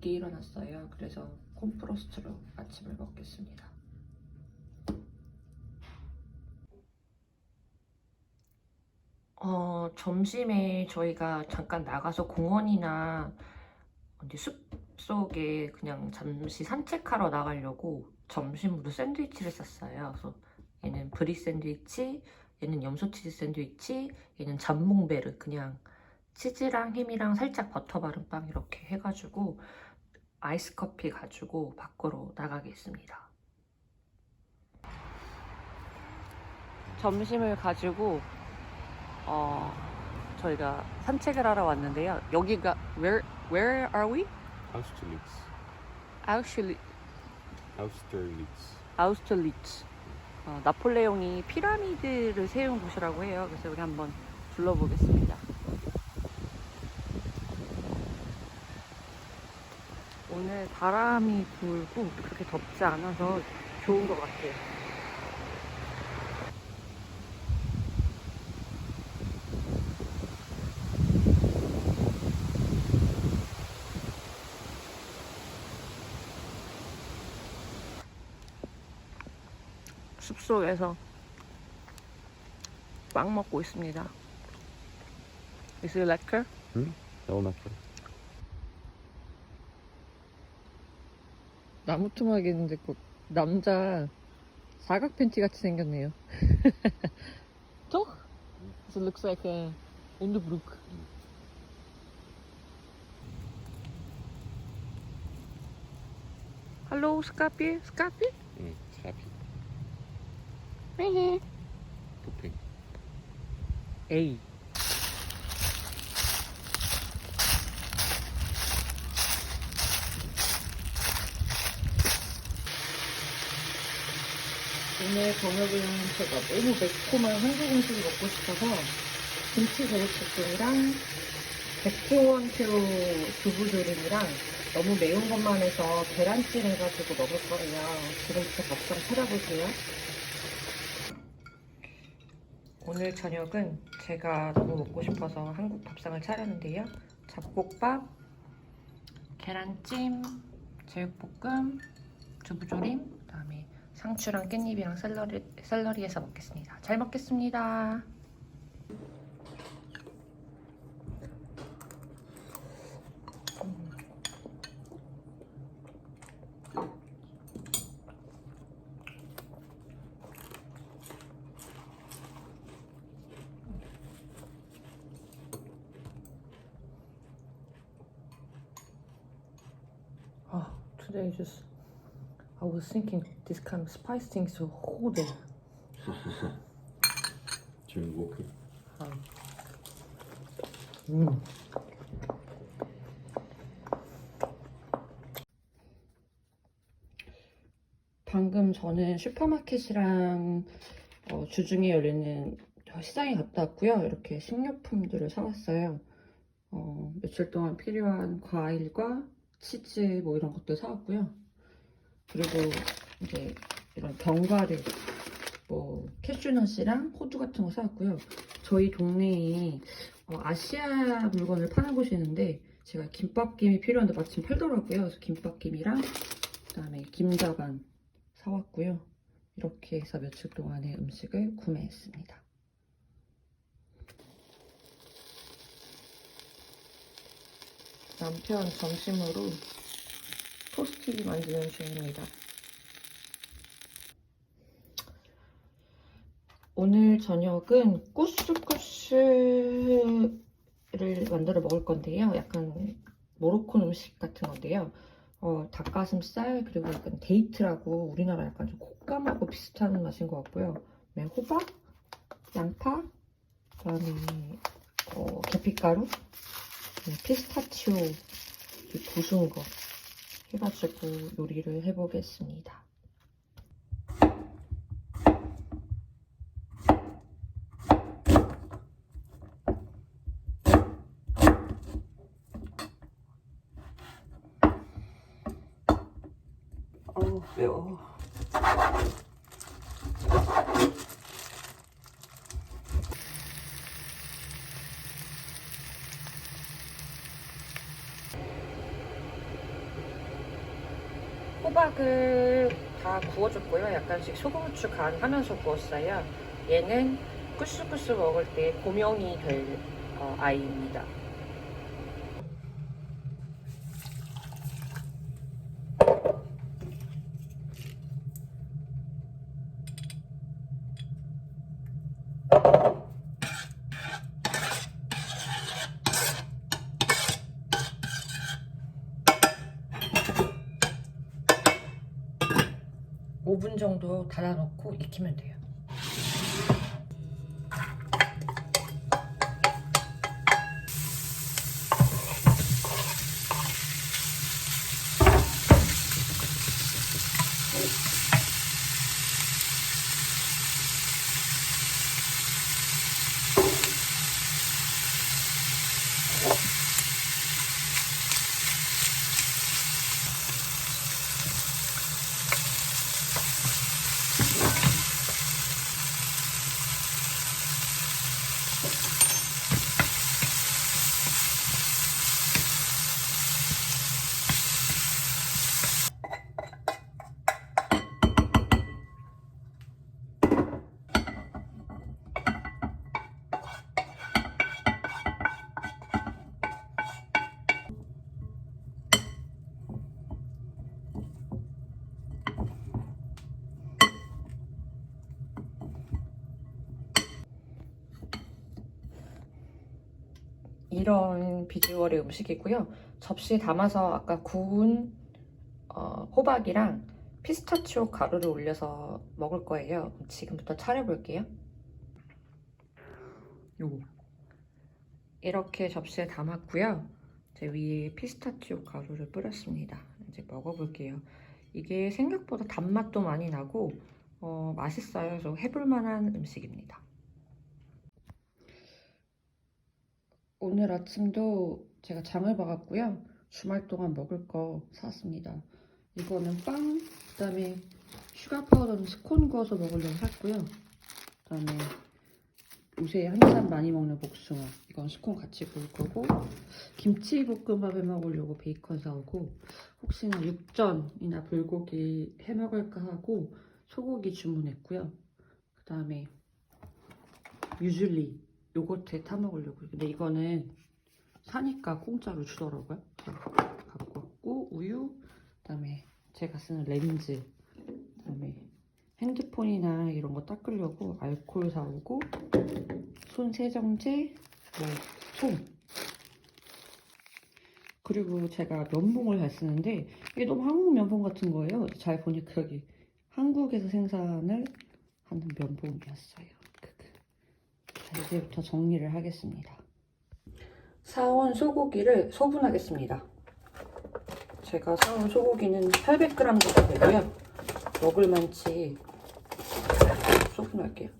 끓여놨어요. 그래서 콤프로스트로 아침을 먹겠습니다. 어, 점심에 저희가 잠깐 나가서 공원이나 어디 숲 속에 그냥 잠시 산책하러 나가려고 점심으로 샌드위치를 샀어요. 그래서 얘는 브리 샌드위치, 얘는 염소치즈 샌드위치, 얘는 잠몽베르 그냥 치즈랑 햄이랑 살짝 버터 바른 빵 이렇게 해가지고 아이스 커피 가지고 밖으로 나가겠습니다. 점심을 가지고 어 저희가 산책을 하러 왔는데요. 여기가 where where are we? Austerlitz. Austerlitz. 아우스트리츠. 어, 나폴레옹이 피라미드를 세운 곳이라고 해요. 그래서 여기 한번 둘러보겠습니다. 오늘 바람이 불고 그렇게 덥지 않아서 좋은 것 같아요. 숲속에서 빵 먹고 있습니다. Is it lekker? Heel lekker. 나무토막이는데 꼭 남자 사각 팬티 같이 생겼네요. Toch? So it looks like a onderbroek. Hallo, schaapje, schaapje? Mm, schaapje. Hehe. Poeping. 에이. 오늘 저녁은 제가 너무 매콤한 한국 음식을 먹고 싶어서 김치 제육볶음이랑 백종원 새우 두부조림이랑 너무 매운 것만 해서 계란찜 해가지고 먹을 거예요. 지금부터 밥상 차려볼게요. 오늘 저녁은 제가 너무 먹고 싶어서 한국 밥상을 차렸는데요. 잡곡밥, 계란찜, 제육볶음, 두부조림, 그다음에 상추랑 깻잎이랑 샐러리, 샐러리에서 먹겠습니다. 잘 먹겠습니다. Oh, today just I was thinking this kind of spice thing so it. 중국이. 음. 방금 저는 슈퍼마켓이랑 어, 주중에 열리는 시장에 갔다 왔고요. 이렇게 식료품들을 사왔어요. 어, 며칠 동안 필요한 과일과 치즈 뭐 이런 것도 사왔고요. 그리고 이제 이런 견과류, 뭐 캐슈넛이랑 호두 같은 거 사왔고요. 저희 동네에 어, 아시아 물건을 파는 곳이 있는데 제가 김밥김이 필요한데 마침 팔더라고요. 그래서 김밥김이랑 그다음에 김자반 사왔고요. 이렇게 해서 며칠 동안의 음식을 구매했습니다. 남편 점심으로 토스티 만드는 중입니다. 오늘 저녁은 꾸스꾸스를 만들어 먹을 건데요. 약간 모로코 음식 같은 건데요. 어, 닭가슴살 그리고 약간 데이트라고 우리나라 약간 좀 콧감하고 비슷한 맛인 것 같고요. 그다음에 호박, 양파, 그다음에 어, 계피가루, 피스타치오 이 부순 거 해가지고 요리를 해보겠습니다. 어우 매워. 호박을 다 구워줬고요. 약간씩 소금 후추 간하면서 구웠어요. 얘는 쿠스쿠스 먹을 때 고명이 될 어, 아이입니다. 오 닫아놓고 익히면 돼요. 이런 비주얼의 음식이고요. 접시에 담아서 아까 구운 어, 호박이랑 피스타치오 가루를 올려서 먹을 거예요. 지금부터 차려볼게요. 요거. 이렇게 접시에 담았고요. 제 위에 피스타치오 가루를 뿌렸습니다. 이제 먹어볼게요. 이게 생각보다 단맛도 많이 나고 어, 맛있어요. 그래서 해볼 만한 음식입니다. 오늘 아침도 제가 장을 봐갔고요. 주말 동안 먹을 거 사왔습니다. 이거는 빵, 그 다음에 슈가 파우더는 스콘 구워서 먹으려고 샀고요. 그 다음에 요새 한참 많이 먹는 복숭아, 이건 스콘 같이 구울 거고 김치 볶음밥에 먹으려고 베이컨 사오고 혹시나 육전이나 불고기 해 먹을까 하고 소고기 주문했고요. 그 다음에 유즐리 요거트에 타 먹으려고. 근데 이거는 사니까 공짜로 주더라고요. 갖고 왔고 우유, 그다음에 제가 쓰는 렌즈, 그다음에 핸드폰이나 이런 거 닦으려고 알코올 사오고 손 세정제, 뭐 솜. 그리고 제가 면봉을 잘 쓰는데 이게 너무 한국 면봉 같은 거예요. 잘 보니까 여기 한국에서 생산을 하는 면봉이었어요. 이제부터 정리를 하겠습니다. 사온 소고기를 소분하겠습니다. 제가 사온 소고기는 800g 정도 되고요. 먹을 만치 소분할게요.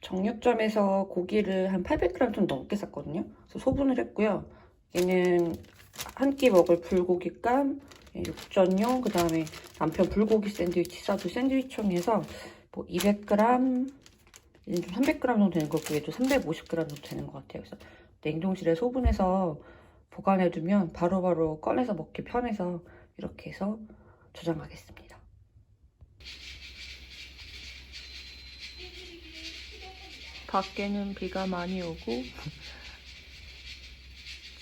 정육점에서 고기를 한 800g 좀 넘게 샀거든요. 그래서 소분을 했고요. 얘는 한 끼 먹을 불고기감, 육전용, 그 다음에 남편 불고기 샌드위치 싸도 샌드위치용에서 뭐 200g, 얘는 좀 300g 정도 되는 거고 얘도 350g 정도 되는 것 같아요. 그래서 냉동실에 소분해서 보관해두면 바로 바로 꺼내서 먹기 편해서 이렇게 해서 저장하겠습니다. 밖에는 비가 많이 오고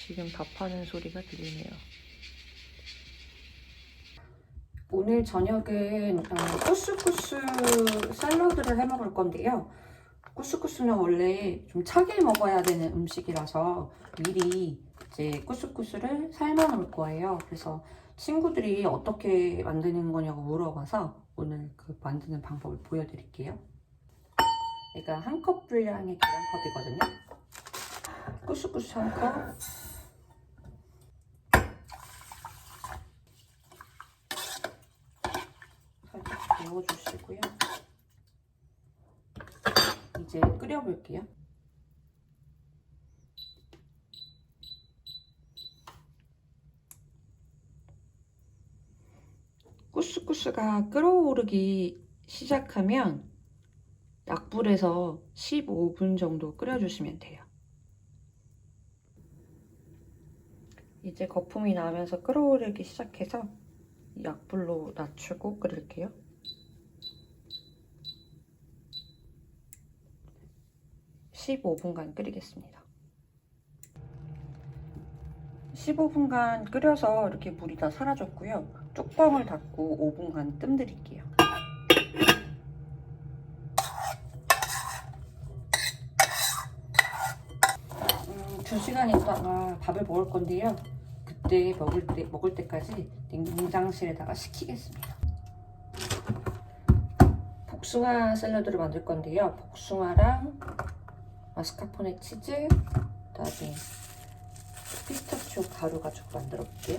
지금 밥하는 소리가 들리네요. 오늘 저녁은 어, 쿠스쿠스 샐러드를 해 먹을 건데요. 쿠스쿠스는 원래 좀 차게 먹어야 되는 음식이라서 미리 이제 쿠스쿠스를 삶아 놓을 거예요. 그래서 친구들이 어떻게 만드는 거냐고 물어봐서 오늘 그 만드는 방법을 보여드릴게요. 얘가 한 컵 분량의 계란컵이거든요. 쿠스쿠스 한 컵. 살짝 데워주시고요. 이제 끓여볼게요. 쿠스쿠스가 끓어오르기 시작하면 약불에서 15분 정도 끓여주시면 돼요. 이제 거품이 나면서 끓어오르기 시작해서 약불로 낮추고 끓일게요. (15분간) 끓이겠습니다. 15분간 끓여서 이렇게 물이 다 사라졌고요. 뚜껑을 닫고 5분간 뜸 들일게요. 음, 2시간 있다가 밥을 먹을 건데요. 그때 먹을 때 먹을 때까지 냉장실에다가 식히겠습니다. 복숭아 샐러드를 만들 건데요. 복숭아랑 마스카포네 치즈, 그다음에 피스타치오 가루 가지고 만들어 볼게요.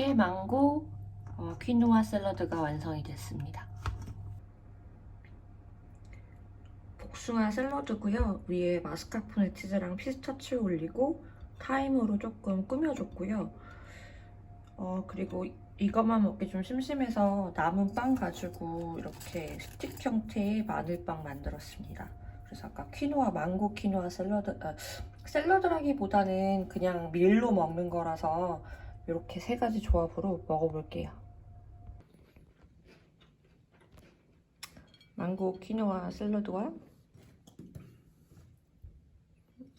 이렇게 망고 어, 퀴노아 샐러드가 완성이 됐습니다. 복숭아 샐러드고요. 위에 마스카포네 치즈랑 피스타치오 올리고 타임으로 조금 꾸며줬고요. 어, 그리고 이것만 먹기 좀 심심해서 남은 빵 가지고 이렇게 스틱 형태의 마늘빵 만들었습니다. 그래서 아까 퀴노아, 망고 퀴노아 샐러드, 아, 샐러드라기보다는 그냥 밀로 먹는 거라서 이렇게 세 가지 조합으로 먹어볼게요. 망고 퀴노아 샐러드와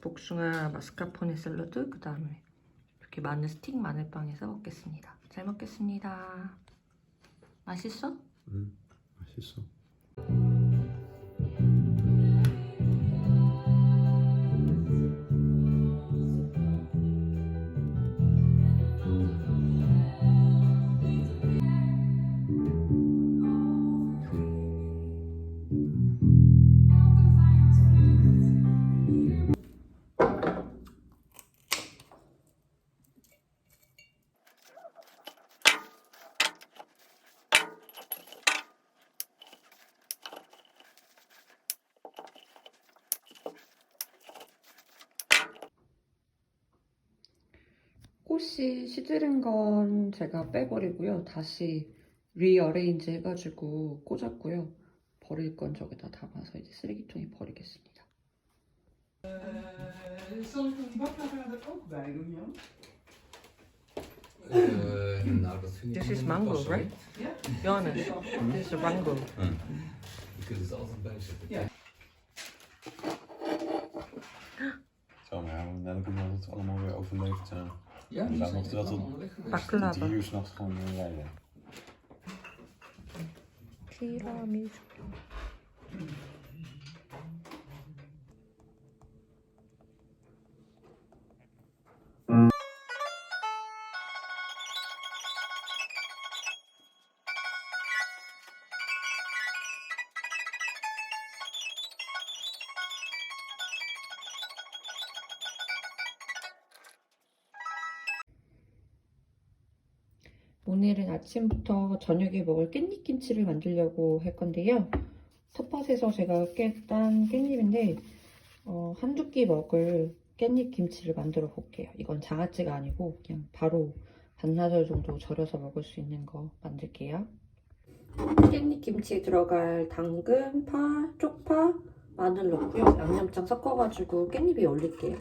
복숭아 마스카포네 샐러드, 그 다음에 이렇게 마늘 스틱 마늘빵에서 먹겠습니다. 잘 먹겠습니다. 맛있어? 음, 맛있어. 꽃이 시들은 건 제가 빼버리고요. 다시 리어레인지 해가지고 꽂았고요. 버릴 건 저기다 담아서 이제 쓰레기통에 버리겠습니다. Zal ik een bakkerij er ook bij doen, Jan? Eh, nou, dat vind ik This niet is helemaal mango, passen, right? Ja? Johannes, dit is mango. hoor. Je kunt het er altijd bij zetten. Ja. Zo, maar ja, dan ook dat het allemaal weer overleefd zijn. Ja, En dan dat dan drie uur s'nachts gewoon eh, rijden. Kiramis. 아침부터 저녁에 먹을 깻잎김치를 만들려고 할 건데요. 텃밭에서 제가 깼단 깻잎인데 어, 한두 끼 먹을 깻잎 김치를 만들어 볼게요. 이건 장아찌가 아니고 그냥 바로 반나절 정도 절여서 먹을 수 있는 거 만들게요. 깻잎 김치에 들어갈 당근, 파, 쪽파, 마늘 넣고요. 양념장 섞어가지고 깻잎에 올릴게요.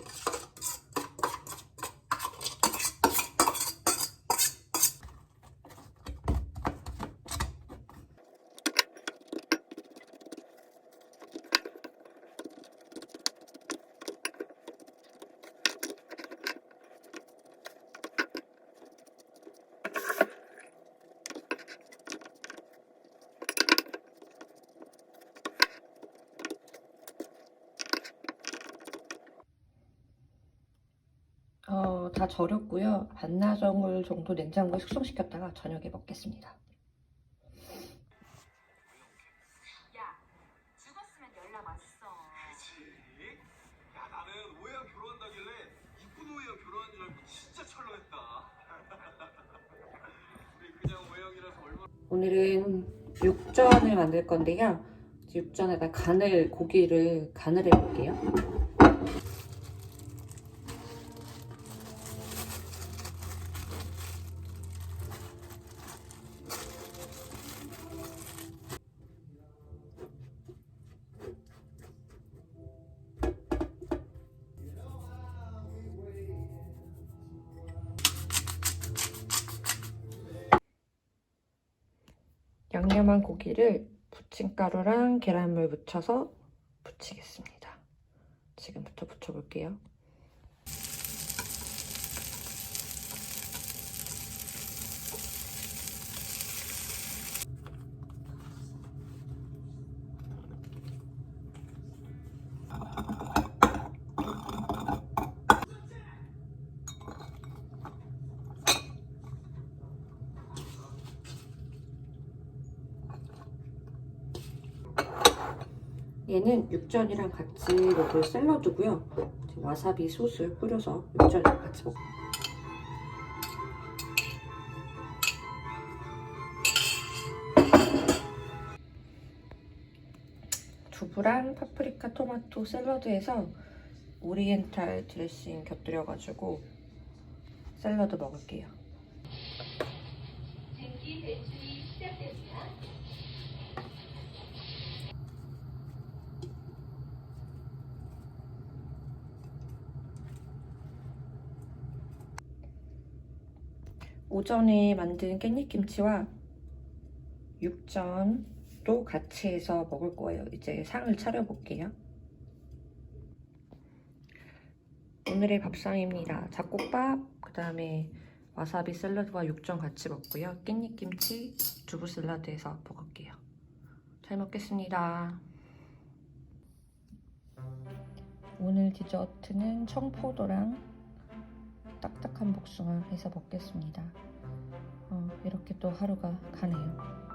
어, 다 절였고요. 반나절 정도 냉장고에 숙성시켰다가 저녁에 먹겠습니다. 오늘은 육전을 만들 건데요. 육전에다 간을, 고기를 간을 해볼게요. 고기를 부침가루랑 계란물 묻혀서 부치겠습니다. 지금부터 부쳐볼게요. 얘는 육전이랑 같이 먹을 샐러드고요. 와사비 소스 뿌려서 육전이랑 같이 먹. 두부랑 파프리카 토마토 샐러드에서 오리엔탈 드레싱 곁들여가지고 샐러드 먹을게요. 오전에 만든 깻잎김치와 육전도 같이 해서 먹을 거예요. 이제 상을 차려볼게요. 오늘의 밥상입니다. 잡곡밥, 그 다음에 와사비 샐러드와 육전 같이 먹고요. 깻잎김치, 두부 샐러드해서 먹을게요. 잘 먹겠습니다. 오늘 디저트는 청포도랑 딱딱한 복숭아 해서 먹겠습니다. 어, 이렇게 또 하루가 가네요.